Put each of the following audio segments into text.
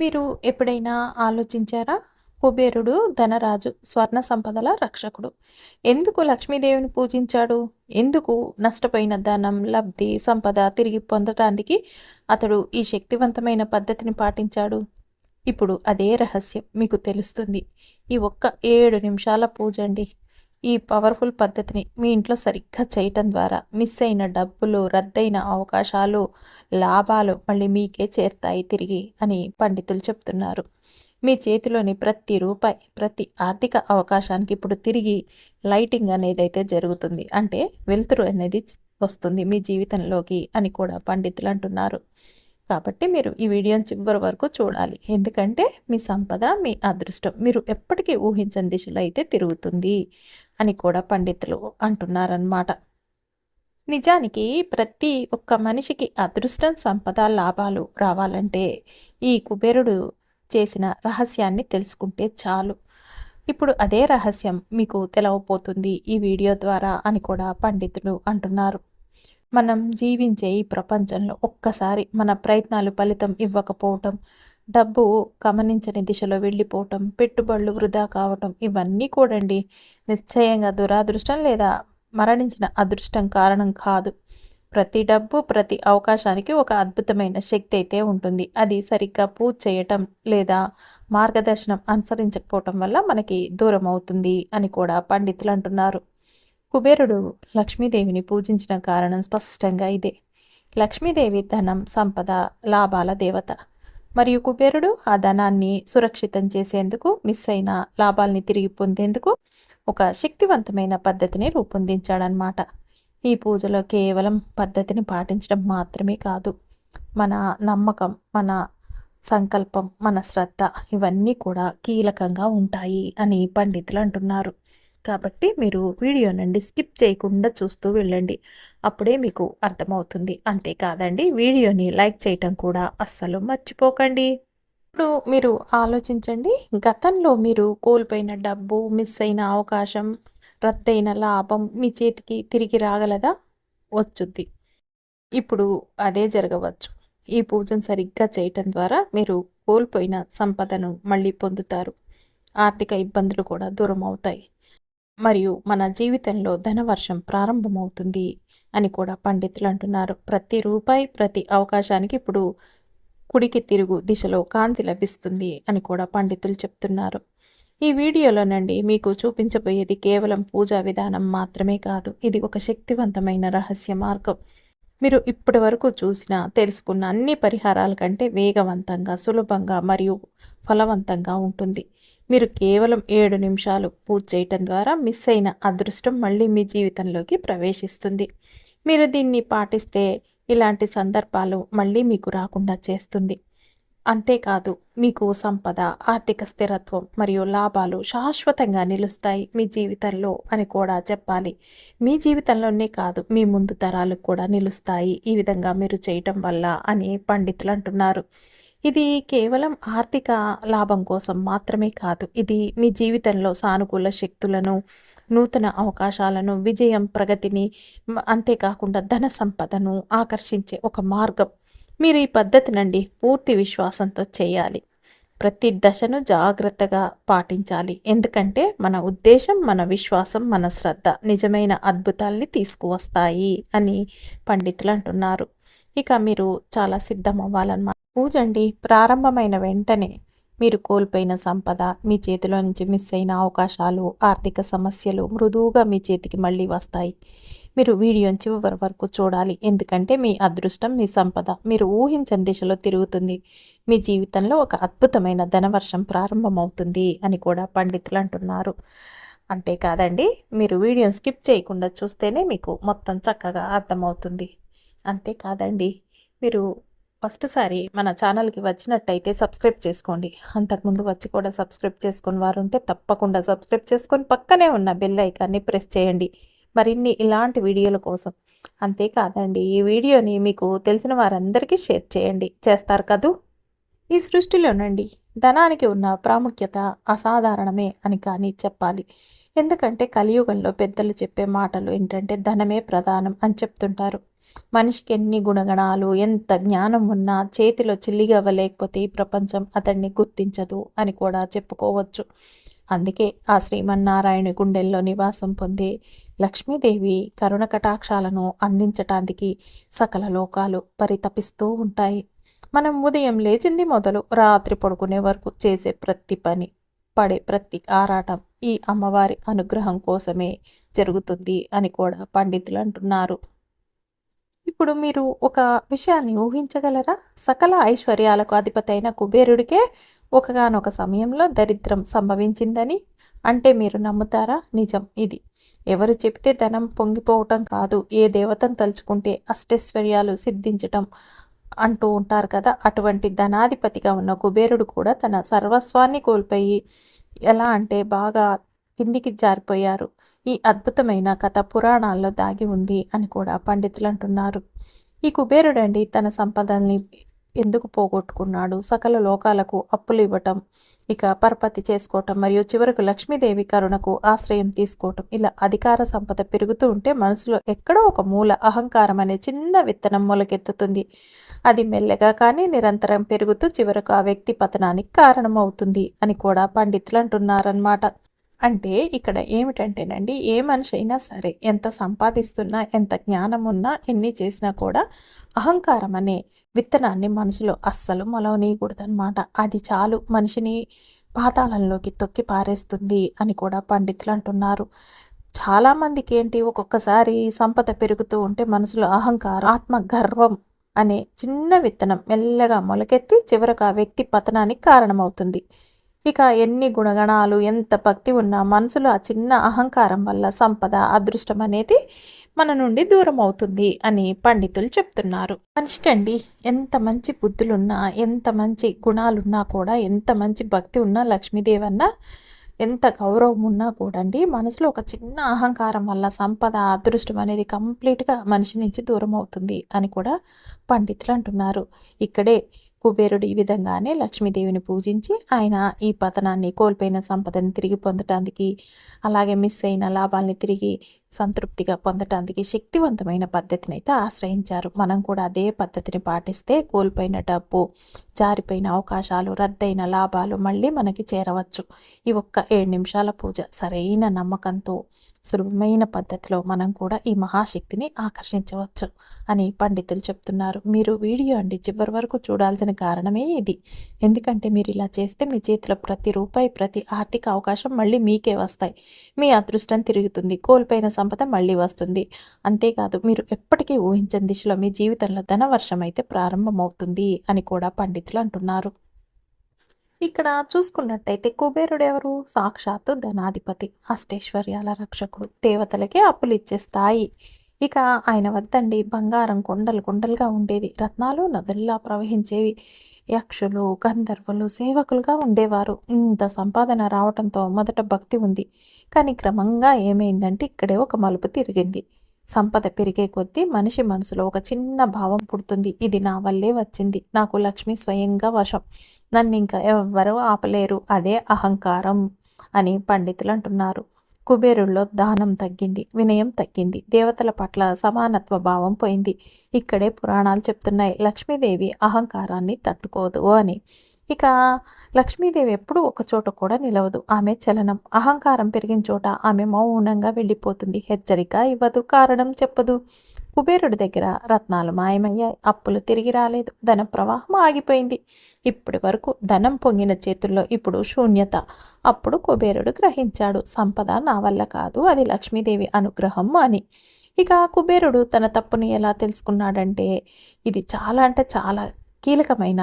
మీరు ఎప్పుడైనా ఆలోచించారా? కుబేరుడు ధనరాజు స్వర్ణ సంపదల రక్షకుడు. ఎందుకు లక్ష్మీదేవిని పూజించాడు? ఎందుకు నష్టపోయిన ధనం లబ్ధి సంపద తిరిగి పొందటానికి అతడు ఈ శక్తివంతమైన పద్ధతిని పాటించాడు? ఇప్పుడు అదే రహస్యం మీకు తెలుస్తుంది. ఈ ఒక్క ఏడు నిమిషాల పూజ అండి. ఈ పవర్ఫుల్ పద్ధతిని మీ ఇంట్లో సరిగ్గా చేయటం ద్వారా మిస్ అయిన డబ్బులు రద్దయిన అవకాశాలు లాభాలు మళ్ళీ మీకే చేరుతాయి తిరిగి అని పండితులు చెప్తున్నారు. మీ చేతిలోని ప్రతి రూపాయి ప్రతి ఆర్థిక అవకాశానికి ఇప్పుడు తిరిగి లైటింగ్ అనేది అయితే జరుగుతుంది. అంటే వెలుతురు అనేది వస్తుంది మీ జీవితంలోకి అని కూడా పండితులు అంటున్నారు. కాబట్టి మీరు ఈ వీడియోని చివరి వరకు చూడాలి. ఎందుకంటే మీ సంపద మీ అదృష్టం మీరు ఎప్పటికీ ఊహించని దిశలో అయితే తిరుగుతుంది అని కూడా పండితులు అంటున్నారన్నమాట. నిజానికి ప్రతి ఒక్క మనిషికి అదృష్టం సంపద లాభాలు రావాలంటే ఈ కుబేరుడు చేసిన రహస్యాన్ని తెలుసుకుంటే చాలు. ఇప్పుడు అదే రహస్యం మీకు తెలవబోతుంది ఈ వీడియో ద్వారా అని కూడా పండితులు అంటున్నారు. మనం జీవించే ఈ ప్రపంచంలో ఒక్కసారి మన ప్రయత్నాలు ఫలితం ఇవ్వకపోవటం డబ్బు గమనించని దిశలో వెళ్ళిపోవటం పెట్టుబడులు వృధా కావటం ఇవన్నీ కూడండి నిశ్చయంగా దురాదృష్టం లేదా మరణించిన అదృష్టం కారణం కాదు. ప్రతి డబ్బు ప్రతి అవకాశానికి ఒక అద్భుతమైన శక్తి అయితే ఉంటుంది. అది సరిగ్గా పూజ చేయటం లేదా మార్గదర్శనం అనుసరించకపోవటం వల్ల మనకి దూరం అవుతుంది అని కూడా పండితులు అంటున్నారు. కుబేరుడు లక్ష్మీదేవిని పూజించిన కారణం స్పష్టంగా ఇదే. లక్ష్మీదేవి ధనం సంపద లాభాల దేవత. మరియు కుబేరుడు ఆ ధనాన్ని సురక్షితం చేసేందుకు మిస్ అయిన లాభాల్ని తిరిగి పొందేందుకు ఒక శక్తివంతమైన పద్ధతిని రూపొందించాడనమాట ఈ పూజలో కేవలం పద్ధతిని పాటించడం మాత్రమే కాదు మన నమ్మకం మన సంకల్పం మన శ్రద్ధ ఇవన్నీ కూడా కీలకంగా ఉంటాయి అని పండితులు అంటున్నారు. కాబట్టి మీరు వీడియో నుండి స్కిప్ చేయకుండా చూస్తూ వెళ్ళండి. అప్పుడే మీకు అర్థమవుతుంది. అంతేకాదండి వీడియోని లైక్ చేయటం కూడా అస్సలు మర్చిపోకండి. ఇప్పుడు మీరు ఆలోచించండి గతంలో మీరు కోల్పోయిన డబ్బు మిస్ అయిన అవకాశం రద్దయిన లాభం మీ చేతికి తిరిగి రాగలదా? వచ్చుద్ది. ఇప్పుడు అదే జరగవచ్చు. ఈ పూజను సరిగ్గా చేయటం ద్వారా మీరు కోల్పోయిన సంపదను మళ్ళీ పొందుతారు. ఆర్థిక ఇబ్బందులు కూడా దూరం అవుతాయి మరియు మన జీవితంలో ధనవర్షం ప్రారంభమవుతుంది అని కూడా పండితులు అంటున్నారు. ప్రతి రూపాయి ప్రతి అవకాశానికి ఇప్పుడు కుడికి తిరుగు దిశలో కాంతి లభిస్తుంది అని కూడా పండితులు చెప్తున్నారు. ఈ వీడియోలోనండి మీకు చూపించబోయేది కేవలం పూజా విధానం మాత్రమే కాదు ఇది ఒక శక్తివంతమైన రహస్య మార్గం. మీరు ఇప్పటి వరకు చూసిన తెలుసుకున్న అన్ని పరిహారాల కంటే వేగవంతంగా సులభంగా మరియు ఫలవంతంగా ఉంటుంది. మీరు కేవలం ఏడు నిమిషాలు పూజ చేయటం ద్వారా మిస్ అయిన అదృష్టం మళ్ళీ మీ జీవితంలోకి ప్రవేశిస్తుంది. మీరు దీన్ని పాటిస్తే ఇలాంటి సందర్భాలు మళ్ళీ మీకు రాకుండా చేస్తుంది. అంతేకాదు మీకు సంపద ఆర్థిక స్థిరత్వం మరియు లాభాలు శాశ్వతంగా నిలుస్తాయి మీ జీవితంలో అని కూడా చెప్పాలి. మీ జీవితంలోనే కాదు మీ ముందు తరాలకు కూడా నిలుస్తాయి. ఈ విధంగా మీరు చేయటం వల్ల అని పండితులు అంటున్నారు. ఇది కేవలం ఆర్థిక లాభం కోసం మాత్రమే కాదు ఇది మీ జీవితంలో సానుకూల శక్తులను నూతన అవకాశాలను విజయం ప్రగతిని అంతేకాకుండా ధన సంపదను ఆకర్షించే ఒక మార్గం. మీరు ఈ పద్ధతి నుండి పూర్తి విశ్వాసంతో చేయాలి. ప్రతి దశను జాగ్రత్తగా పాటించాలి. ఎందుకంటే మన ఉద్దేశం మన విశ్వాసం మన శ్రద్ధ నిజమైన అద్భుతాల్ని తీసుకువస్తాయి అని పండితులు అంటున్నారు. ఇక మీరు చాలా సిద్ధం అవ్వాలన్నమాట పూజ అండి ప్రారంభమైన వెంటనే మీరు కోల్పోయిన సంపద మీ చేతిలో నుంచి మిస్ అయిన అవకాశాలు ఆర్థిక సమస్యలు మృదువుగా మీ చేతికి మళ్ళీ వస్తాయి. మీరు వీడియోని చివరి వరకు చూడాలి. ఎందుకంటే మీ అదృష్టం మీ సంపద మీరు ఊహించని దిశలో తిరుగుతుంది. మీ జీవితంలో ఒక అద్భుతమైన ధనవర్షం ప్రారంభమవుతుంది అని కూడా పండితులు అంటున్నారు. అంతేకాదండి మీరు వీడియోని స్కిప్ చేయకుండా చూస్తేనే మీకు మొత్తం చక్కగా అర్థమవుతుంది. అంతేకాదండి మీరు ఫస్ట్ సారి మన ఛానల్కి వచ్చినట్టయితే సబ్స్క్రైబ్ చేసుకోండి. అంతకుముందు వచ్చి కూడా సబ్స్క్రైబ్ చేసుకుని వారు ఉంటే తప్పకుండా సబ్స్క్రైబ్ చేసుకొని పక్కనే ఉన్న బెల్ ఐకాన్ని ప్రెస్ చేయండి. మరిన్ని ఇలాంటి వీడియోల కోసం. అంతేకాదండి ఈ వీడియోని మీకు తెలిసిన వారందరికీ షేర్ చేయండి. చేస్తారు కదూ? ఈ సృష్టిలోనండి ధనానికి ఉన్న ప్రాముఖ్యత అసాధారణమే అని కానీ చెప్పాలి. ఎందుకంటే కలియుగంలో పెద్దలు చెప్పే మాటలు ఏంటంటే ధనమే ప్రధానం అని చెప్తుంటారు. మనిషికి ఎన్ని గుణగణాలు ఎంత జ్ఞానం ఉన్నా చేతిలో చిల్లిగవ్వ లేకపోతే ఈ ప్రపంచం అతన్ని గుర్తించదు అని కూడా చెప్పుకోవచ్చు. అందుకే ఆ శ్రీమన్నారాయణ గుండెల్లో నివాసం పొందే లక్ష్మీదేవి కరుణ కటాక్షాలను అందించటానికి సకల లోకాలు పరితపిస్తూ ఉంటాయి. మనం ఉదయం లేచింది మొదలు రాత్రి పడుకునే వరకు చేసే ప్రతి పని పడే ప్రతి ఆరాటం ఈ అమ్మవారి అనుగ్రహం కోసమే జరుగుతుంది అని కూడా పండితులు అంటున్నారు. ఇప్పుడు మీరు ఒక విషయాన్ని ఊహించగలరా? సకల ఐశ్వర్యాలకు అధిపతి అయిన కుబేరుడికే ఒకగానొక సమయంలో దరిద్రం సంభవించిందని? అంటే మీరు నమ్ముతారా? నిజం ఇది. ఎవరు చెప్తే ధనం పొంగిపోవటం కాదు ఏ దేవతను తలుచుకుంటే అష్టైశ్వర్యాలు సిద్ధించటం అంటూ ఉంటారు కదా. అటువంటి ధనాధిపతిగా ఉన్న కుబేరుడు కూడా తన సర్వస్వాన్ని కోల్పోయి ఎలా అంటే బాగా కిందికి జారిపోయారు. ఈ అద్భుతమైన కథ పురాణాల్లో దాగి ఉంది అని కూడా పండితులు అంటున్నారు ఈ కుబేరుడండి తన సంపదల్ని ఎందుకు పోగొట్టుకున్నాడు? సకల లోకాలకు అప్పులు ఇవ్వటం ఇక పరపతి చేసుకోవటం మరియు చివరకు లక్ష్మీదేవి కరుణకు ఆశ్రయం తీసుకోవటం ఇలా అధికార సంపద పెరుగుతూ ఉంటే మనసులో ఎక్కడో ఒక మూల అహంకారం అనే చిన్న విత్తనం మొలకెత్తుతుంది. అది మెల్లగా కానీ నిరంతరం పెరుగుతూ చివరకు ఆ వ్యక్తి పతనానికి కారణమవుతుంది అని కూడా పండితులు అంటున్నారన్నమాట అంటే ఇక్కడ ఏమిటంటేనండి ఏ మనిషి అయినా సరే ఎంత సంపాదిస్తున్నా ఎంత జ్ఞానం ఉన్నా ఎన్ని చేసినా కూడా అహంకారం అనే విత్తనాన్ని మనసులో అస్సలు మొలవనీయకూడదనమాట అది చాలు మనిషిని పాతాళంలోకి తొక్కి పారేస్తుంది అని కూడా పండితులు అంటున్నారు. చాలామందికి ఏంటి ఒక్కొక్కసారి సంపద పెరుగుతూ ఉంటే మనసులో అహంకారం ఆత్మ గర్వం అనే చిన్న విత్తనం మెల్లగా మొలకెత్తి చివరకు ఆ వ్యక్తి పతనానికి కారణమవుతుంది. ఇక ఎన్ని గుణగణాలు ఎంత భక్తి ఉన్నా మనసులో ఆ చిన్న అహంకారం వల్ల సంపద అదృష్టం అనేది మన నుండి దూరం అవుతుంది అని పండితులు చెప్తున్నారు. మనిషికండి ఎంత మంచి బుద్ధులున్నా ఎంత మంచి గుణాలున్నా కూడా ఎంత మంచి భక్తి ఉన్నా లక్ష్మీదేవన్న ఎంత గౌరవం ఉన్నా కూడా అండి మనసులో ఒక చిన్న అహంకారం వల్ల సంపద అదృష్టం అనేది కంప్లీట్గా మనిషి నుంచి దూరం అవుతుంది అని కూడా పండితులు అంటున్నారు. ఇక్కడే కుబేరుడు ఈ విధంగానే లక్ష్మీదేవిని పూజించి ఆయన ఈ పతనాన్ని కోల్పోయిన సంపదని తిరిగి పొందటానికి అలాగే మిస్ అయిన లాభాల్ని తిరిగి సంతృప్తిగా పొందటానికి శక్తివంతమైన పద్ధతిని అయితే ఆశ్రయించారు. మనం కూడా అదే పద్ధతిని పాటిస్తే కోల్పోయిన డబ్బు జారిపోయిన అవకాశాలు రద్దయిన లాభాలు మళ్ళీ మనకి చేరవచ్చు. ఈ ఒక్క ఏడు నిమిషాల పూజ సరైన నమ్మకంతో సులభమైన పద్ధతిలో మనం కూడా ఈ మహాశక్తిని ఆకర్షించవచ్చు అని పండితులు చెప్తున్నారు. మీరు వీడియో అండి చివరి వరకు చూడాల్సిన కారణమే ఇది. ఎందుకంటే మీరు ఇలా చేస్తే మీ చేతిలో ప్రతి రూపాయి ప్రతి ఆర్థిక అవకాశం మళ్ళీ మీకే వస్తాయి. మీ అదృష్టం తిరుగుతుంది. కోల్పోయిన సంపద మళ్ళీ వస్తుంది. అంతేకాదు మీరు ఎప్పటికీ ఊహించని దిశలో మీ జీవితంలో ధనవర్షం అయితే ప్రారంభమవుతుంది అని కూడా పండితులు అంటున్నారు. ఇక్కడ చూసుకున్నట్టయితే కుబేరుడు ఎవరు? సాక్షాత్తు ధనాధిపతి అష్టైశ్వర్యాల రక్షకుడు దేవతలకే అప్పులు ఇచ్చే స్థాయి ఇక ఆయన వద్దండి. బంగారం కొండలు కొండలుగా ఉండేది రత్నాలు నదుల్లా ప్రవహించేవి. యక్షులు గంధర్వులు సేవకులుగా ఉండేవారు. ఇంత సంపాదన రావడంతో మొదట భక్తి ఉంది. కానీ క్రమంగా ఏమైందంటే ఇక్కడే ఒక మలుపు తిరిగింది. సంపద పెరిగే కొద్దీ మనిషి మనసులో ఒక చిన్న భావం పుడుతుంది. ఇది నా వల్లే వచ్చింది. నాకు లక్ష్మి స్వయంగా వశం. నన్ను ఇంకా ఎవ్వరూ ఆపలేరు. అదే అహంకారం అని పండితులు అంటున్నారు. కుబేరుల్లో దానం తగ్గింది. వినయం తగ్గింది. దేవతల పట్ల సమానత్వ భావం పోయింది. ఇక్కడే పురాణాలు చెప్తున్నాయి. లక్ష్మీదేవి అహంకారాన్ని తట్టుకోదు అని. ఇక లక్ష్మీదేవి ఎప్పుడూ ఒక చోట కూడా నిలవదు. ఆమె చలనం అహంకారం పెరిగిన చోట ఆమె మౌనంగా వెళ్ళిపోతుంది. హెచ్చరిక ఇవ్వదు కారణం చెప్పదు. కుబేరుడి దగ్గర రత్నాలు మాయమయ్యాయి అప్పులు తిరిగి రాలేదు ధన ప్రవాహం ఆగిపోయింది. ఇప్పటి వరకు ధనం పొంగిన చేతుల్లో ఇప్పుడు శూన్యత. అప్పుడు కుబేరుడు గ్రహించాడు సంపద నా వల్ల కాదు అది లక్ష్మీదేవి అనుగ్రహం అని. ఇక కుబేరుడు తన తప్పుని ఎలా తెలుసుకున్నాడంటే ఇది చాలా అంటే చాలా కీలకమైన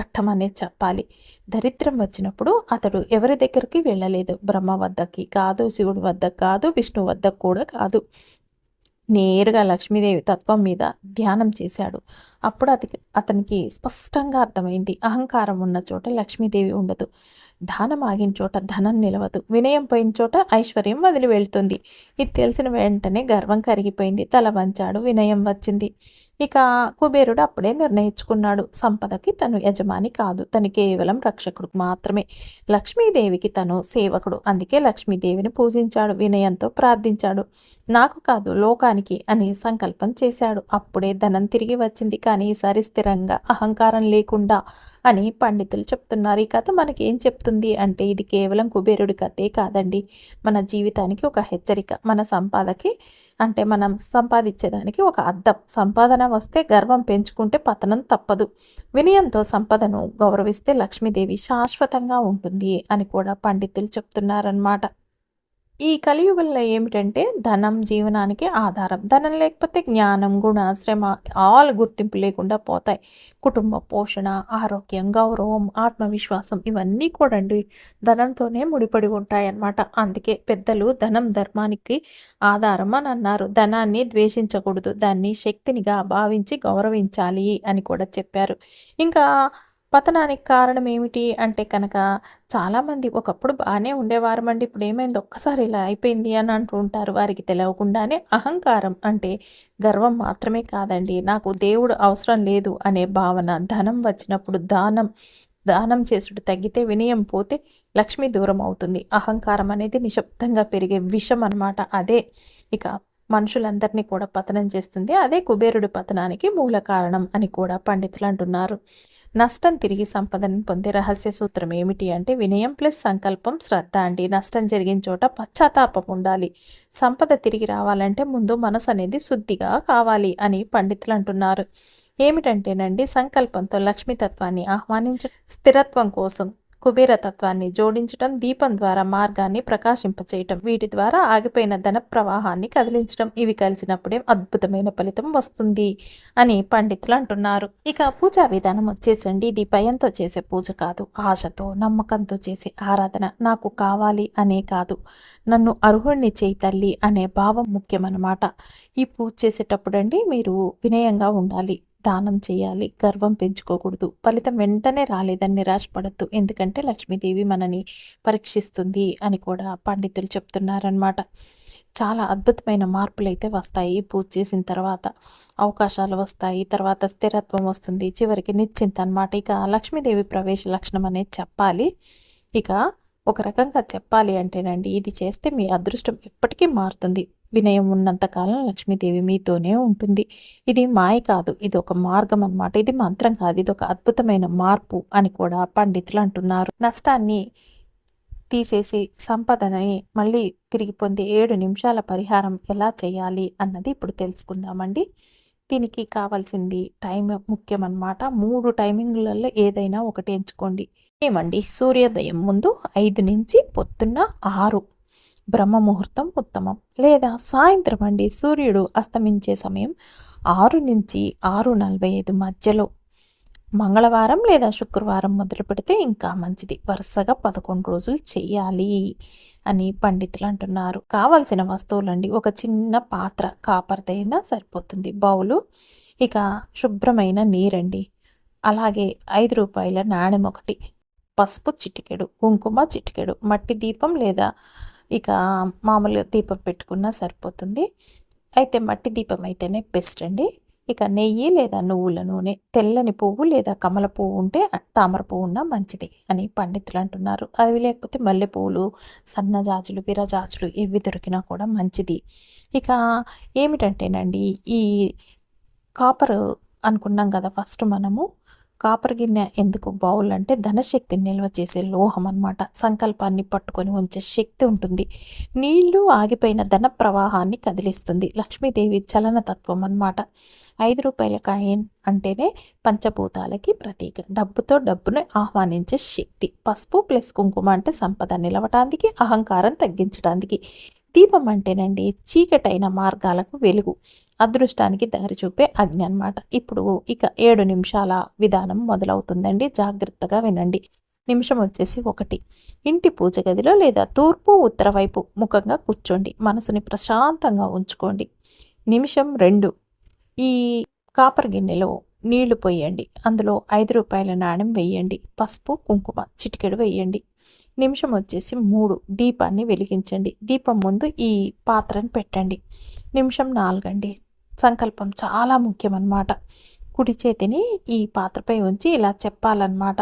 ఘట్టం చెప్పాలి. దరిద్రం వచ్చినప్పుడు అతడు ఎవరి దగ్గరికి వెళ్ళలేదు. బ్రహ్మ వద్దకి కాదు శివుడి వద్ద కాదు విష్ణు వద్ద కూడా కాదు. నేరుగా లక్ష్మీదేవి తత్వం మీద ధ్యానం చేశాడు. అప్పుడు అతకి అతనికి స్పష్టంగా అర్థమైంది. అహంకారం ఉన్న చోట లక్ష్మీదేవి ఉండదు. దానం ఆగిన చోట ధనం నిలవదు. వినయం పోయిన చోట ఐశ్వర్యం వదిలి వెళ్తుంది. ఇది తెలిసిన వెంటనే గర్వం కరిగిపోయింది. తల వంచాడు. వినయం వచ్చింది. ఇక కుబేరుడు అప్పుడే నిర్ణయించుకున్నాడు. సంపదకి తను యజమాని కాదు. తను కేవలం రక్షకుడు మాత్రమే. లక్ష్మీదేవికి తను సేవకుడు. అందుకే లక్ష్మీదేవిని పూజించాడు. వినయంతో ప్రార్థించాడు. నాకు కాదు లోకానికి అని సంకల్పం చేశాడు. అప్పుడే ధనం తిరిగి వచ్చింది. కానీ ఈసారి స్థిరంగా అహంకారం లేకుండా అని పండితులు చెప్తున్నారు. ఈ కథ మనకి ఏం చెప్తుంది అంటే ఇది కేవలం కుబేరుడి కథే కాదండి. మన జీవితానికి ఒక హెచ్చరిక. మన సంపాదకి అంటే మనం సంపాదించేదానికి ఒక అద్దం. సంపాదన వస్తే గర్వం పెంచుకుంటే పతనం తప్పదు. వినయంతో సంపదను గౌరవిస్తే లక్ష్మీదేవి శాశ్వతంగా ఉంటుంది అని కూడా పండితులు చెప్తున్నారనమాట ఈ కలియుగంలో ఏమిటంటే ధనం జీవనానికి ఆధారం. ధనం లేకపోతే జ్ఞానం గుణ శ్రమ ఆల్ గుర్తింపు లేకుండా పోతాయి. కుటుంబ పోషణ ఆరోగ్యం గౌరవం ఆత్మవిశ్వాసం ఇవన్నీ కూడా అండి ధనంతోనే ముడిపడి ఉంటాయి అన్నమాట అందుకే పెద్దలు ధనం ధర్మానికి ఆధారం అని అన్నారు. ధనాన్ని ద్వేషించకూడదు. దాన్ని శక్తినిగా భావించి గౌరవించాలి అని కూడా చెప్పారు. ఇంకా పతనానికి కారణం ఏమిటి అంటే కనుక చాలామంది ఒకప్పుడు బాగానే ఉండేవారమండి ఇప్పుడు ఏమైంది? ఒక్కసారి ఇలా అయిపోయింది అని అంటూ ఉంటారు వారికి తెలియకుండానే అహంకారం అంటే గర్వం మాత్రమే కాదండి. నాకు దేవుడు అవసరం లేదు అనే భావన ధనం వచ్చినప్పుడు దానం దానం చేసుడు తగ్గితే వినయం పోతే లక్ష్మి దూరం అవుతుంది. అహంకారం అనేది నిశ్శబ్దంగా పెరిగే విషం అనమాట అదే ఇక మనుషులందరినీ కూడా పతనం చేస్తుంది. అదే కుబేరుడి పతనానికి మూల కారణం అని కూడా పండితులు అంటున్నారు. నష్టం తిరిగి సంపదను పొందే రహస్య సూత్రం ఏమిటి అంటే వినయం ప్లస్ సంకల్పం శ్రద్ధ అండి. నష్టం జరిగిన చోట పశ్చాత్తాపం ఉండాలి. సంపద తిరిగి రావాలంటే ముందు మనసు అనేది శుద్ధిగా కావాలి అని పండితులు అంటున్నారు. ఏమిటంటేనండి సంకల్పంతో లక్ష్మీతత్వాన్ని ఆహ్వానించ స్థిరత్వం కోసం కుబేరతత్వాన్ని జోడించటం దీపం ద్వారా మార్గాన్ని ప్రకాశింపచేయటం వీటి ద్వారా ఆగిపోయిన ధన ప్రవాహాన్ని కదిలించడం ఇవి కలిసినప్పుడే అద్భుతమైన ఫలితం వస్తుంది అని పండితులు అంటున్నారు. ఇక పూజా విధానం వచ్చేసండి. ఇది భయంతో చేసే పూజ కాదు. ఆశతో నమ్మకంతో చేసే ఆరాధన నాకు కావాలి అనే కాదు. నన్ను అర్హుణ్ణి చేయి తల్లి అనే భావం ముఖ్యమన్నమాట. ఈ పూజ చేసేటప్పుడు అండి మీరు వినయంగా ఉండాలి. దానం చేయాలి గర్వం పెంచుకోకూడదు. ఫలితం వెంటనే రాలేదని నిరాశపడద్దు. ఎందుకంటే లక్ష్మీదేవి మనని పరీక్షిస్తుంది అని కూడా పండితులు చెప్తున్నారనమాట చాలా అద్భుతమైన మార్పులు అయితే వస్తాయి. పూజ చేసిన తర్వాత అవకాశాలు వస్తాయి. తర్వాత స్థిరత్వం వస్తుంది. చివరికి నిశ్చింత అనమాట ఇక లక్ష్మీదేవి ప్రవేశ లక్షణం అనేది చెప్పాలి. ఇక ఒక రకంగా చెప్పాలి అంటేనండి ఇది చేస్తే మీ అదృష్టం ఎప్పటికీ మారుతుంది. వినయం ఉన్నంతకాలం లక్ష్మీదేవి మీతోనే ఉంటుంది. ఇది మాయ కాదు ఇది ఒక మార్గం అనమాట ఇది మంత్రం కాదు ఇది ఒక అద్భుతమైన మార్పు అని కూడా పండితులు అంటున్నారు. నష్టాన్ని తీసేసి సంపదని మళ్ళీ తిరిగి పొందే ఏడు నిమిషాల పరిహారం ఎలా చేయాలి అన్నది ఇప్పుడు తెలుసుకుందామండి. దీనికి కావాల్సింది టైం ముఖ్యం అన్నమాట. మూడు టైమింగ్లలో ఏదైనా ఒకటి ఎంచుకోండి. ఏమండి? సూర్యోదయం ముందు ఐదు నుంచి పొద్దున్న ఆరు. బ్రహ్మ ముహూర్తం ఉత్తమం. లేదా సాయంత్రం అండి సూర్యుడు అస్తమించే సమయం ఆరు నుంచి ఆరు నలభై ఐదు మధ్యలో. మంగళవారం లేదా శుక్రవారం మొదలు పెడితే ఇంకా మంచిది. వరుసగా పదకొండు రోజులు చేయాలి అని పండితులు అంటున్నారు. కావలసిన వస్తువులండి. ఒక చిన్న పాత్ర కాపర్దైనా సరిపోతుంది. బౌలు ఇక శుభ్రమైన నీరండి. అలాగే ఐదు రూపాయల నాణెం ఒకటి. పసుపు చిటికెడు కుంకుమ చిటికెడు మట్టి దీపం లేదా ఇక మామూలుగా దీపం పెట్టుకున్నా సరిపోతుంది. అయితే మట్టి దీపం అయితేనే బెస్ట్ అండి. ఇక నెయ్యి లేదా నువ్వుల నూనె తెల్లని పువ్వు లేదా కమల పువ్వు ఉంటే తామర పువ్వు ఉన్నా మంచిది అని పండితులు అంటున్నారు. అవి లేకపోతే మల్లె పువ్వులు సన్నజాజులు విరజాజులు ఇవి దొరికినా కూడా మంచిది. ఇక ఏమిటంటేనండి ఈ కాపర్ అనుకున్నాం కదా ఫస్ట్ మనము. కాపర్ గిన్నె ఎందుకు? బౌల్ అంటే ధనశక్తిని నిల్వ చేసే లోహం అనమాట సంకల్పాన్ని పట్టుకొని ఉంచే శక్తి ఉంటుంది. నీళ్ళు ఆగిపోయిన ధన ప్రవాహాన్ని కదిలిస్తుంది. లక్ష్మీదేవి చలనతత్వం అనమాట ఐదు రూపాయల కాయిన్ అంటేనే పంచభూతాలకి ప్రతీక. డబ్బుతో డబ్బును ఆహ్వానించే శక్తి. పసుపు ప్లస్ కుంకుమ అంటే సంపద నిలవటానికి అహంకారం తగ్గించడానికి దీపం అంటేనండి చీకటైన మార్గాలకు వెలుగు. అదృష్టానికి దారి చూపే అగ్ని అనమాట ఇప్పుడు ఇక ఏడు నిమిషాల విధానం మొదలవుతుందండి. జాగ్రత్తగా వినండి. నిమిషం వచ్చేసి ఒకటి. ఇంటి పూజ గదిలో లేదా తూర్పు ఉత్తర వైపు ముఖంగా కూర్చోండి. మనసుని ప్రశాంతంగా ఉంచుకోండి. నిమిషం రెండు. ఈ కాపర్ గిన్నెలో నీళ్ళు పోయండి. అందులో ఐదు రూపాయల నాణ్యం వేయండి. పసుపు కుంకుమ చిటికెడు వేయండి. నిమిషం వచ్చేసి మూడు. దీపాన్ని వెలిగించండి. దీపం ముందు ఈ పాత్రను పెట్టండి. నిమిషం నాలుగండి. సంకల్పం చాలా ముఖ్యం అన్నమాట కుడి చేతిని ఈ పాత్రపై ఉంచి ఇలా చెప్పాలన్నమాట.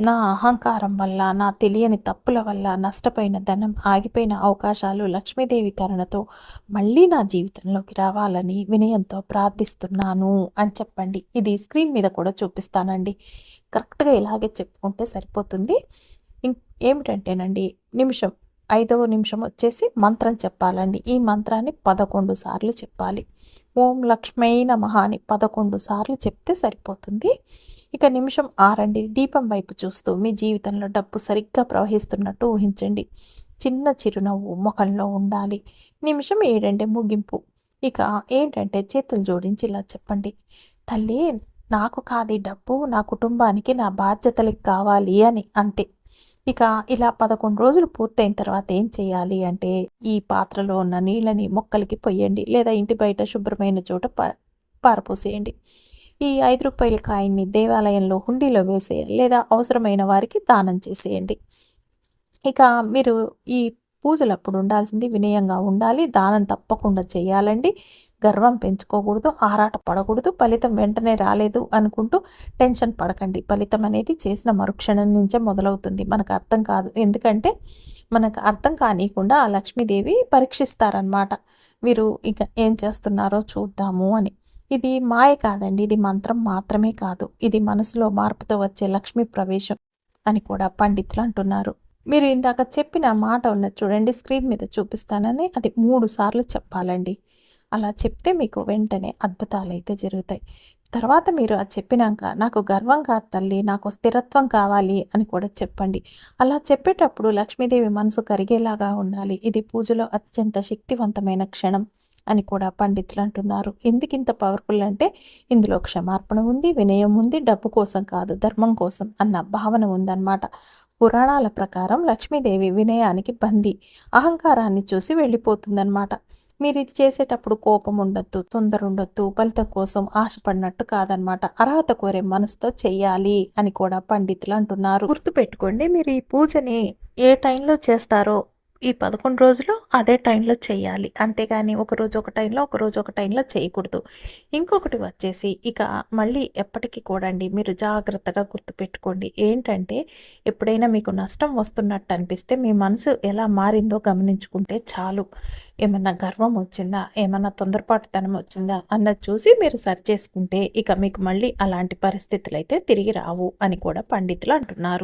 నా అహంకారం వల్ల నా తెలియని తప్పుల వల్ల నష్టపోయిన ధనం ఆగిపోయిన అవకాశాలు లక్ష్మీదేవి కరుణతో మళ్ళీ నా జీవితంలోకి రావాలని వినయంతో ప్రార్థిస్తున్నాను అని చెప్పండి. ఇది స్క్రీన్ మీద కూడా చూపిస్తానండి. కరెక్ట్గా ఇలాగే చెప్పుకుంటే సరిపోతుంది. ఏమిటంటేనండి నిమిషం ఐదవ నిమిషం వచ్చేసి మంత్రం చెప్పాలండి. ఈ మంత్రాన్ని పదకొండు సార్లు చెప్పాలి. ఓం లక్ష్మీ నమః అని పదకొండు సార్లు చెప్తే సరిపోతుంది. ఇక నిమిషం ఆరండి. దీపం వైపు చూస్తూ మీ జీవితంలో డబ్బు సరిగ్గా ప్రవహిస్తున్నట్టు ఊహించండి. చిన్న చిరునవ్వు ముఖంలో ఉండాలి. నిమిషం ఏడండి ముగింపు. ఇక ఏంటంటే చేతులు జోడించి ఇలా చెప్పండి. తల్లి నాకు కాదు డబ్బు నా కుటుంబానికి నా బాధ్యతలకు కావాలి అని అంతే. ఇక ఇలా పదకొండు రోజులు పూర్తయిన తర్వాత ఏం చేయాలి అంటే ఈ పాత్రలో ఉన్న నీళ్ళని మొక్కలకి పొయ్యండి లేదా ఇంటి బయట శుభ్రమైన చోట ప పారపోసేయండి. ఈ ఐదు రూపాయల కాయన్ని దేవాలయంలో హుండీలో వేసేయాలి లేదా అవసరమైన వారికి దానం చేసేయండి. ఇక మీరు ఈ పూజలప్పుడు ఉండాల్సింది వినయంగా ఉండాలి. దానం తప్పకుండా చేయాలండి. గర్వం పెంచుకోకూడదు ఆరాట పడకూడదు ఫలితం వెంటనే రాలేదు అనుకుంటూ టెన్షన్ పడకండి. ఫలితం అనేది చేసిన మరుక్షణం నుంచే మొదలవుతుంది. మనకు అర్థం కాదు. ఎందుకంటే మనకు అర్థం కానియకుండా ఆ లక్ష్మీదేవి పరీక్షిస్తారనమాట మీరు ఇక ఏం చేస్తున్నారో చూద్దాము అని. ఇది మాయ కాదండి. ఇది మంత్రం మాత్రమే కాదు. ఇది మనసులో మార్పుతో వచ్చే లక్ష్మీ ప్రవేశం అని కూడా పండితులు అంటున్నారు. మీరు ఇందాక చెప్పిన మాట ఉన్నది చూడండి స్క్రీన్ మీద చూపిస్తానని అది మూడు సార్లు చెప్పాలండి. అలా చెప్తే మీకు వెంటనే అద్భుతాలు అయితే జరుగుతాయి. తర్వాత మీరు అది చెప్పినాక నాకు గర్వం కాదు తల్లి నాకు స్థిరత్వం కావాలి అని కూడా చెప్పండి. అలా చెప్పేటప్పుడు లక్ష్మీదేవి మనసు కరిగేలాగా ఉండాలి. ఇది పూజలో అత్యంత శక్తివంతమైన క్షణం అని కూడా పండితులు అంటున్నారు. ఎందుకు ఇంత పవర్ఫుల్ అంటే ఇందులో క్షమార్పణ ఉంది వినయం ఉంది డబ్బు కోసం కాదు ధర్మం కోసం అన్న భావన ఉందన్నమాట. పురాణాల ప్రకారం లక్ష్మీదేవి వినయానికి బందీ. అహంకారాన్ని చూసి వెళ్ళిపోతుందన్నమాట. మీరు ఇది చేసేటప్పుడు కోపం ఉండొద్దు తొందర ఉండొద్దు ఫలితం కోసం ఆశపడినట్టు కాదనమాట అర్హత కోరే మనసుతో చెయ్యాలి అని కూడా పండితులు అంటున్నారు. గుర్తుపెట్టుకోండి మీరు ఈ పూజని ఏ టైంలో చేస్తారో ఈ పదకొండు రోజులు అదే టైంలో చేయాలి. అంతేగాని ఒకరోజు ఒక టైంలో ఒకరోజు ఒక టైంలో చేయకూడదు. ఇంకొకటి వచ్చేసి ఇక మళ్ళీ ఎప్పటికీ కూడా మీరు జాగ్రత్తగా గుర్తుపెట్టుకోండి. ఏంటంటే ఎప్పుడైనా మీకు నష్టం వస్తున్నట్టు అనిపిస్తే మీ మనసు ఎలా మారిందో గమనించుకుంటే చాలు. ఏమన్నా గర్వం వచ్చిందా? ఏమన్నా తొందరపాటుతనం వచ్చిందా? అన్నది చూసి మీరు సరి చేసుకుంటే ఇక మీకు మళ్ళీ అలాంటి పరిస్థితులు అయితే తిరిగి రావు అని కూడా పండితులు అంటున్నారు.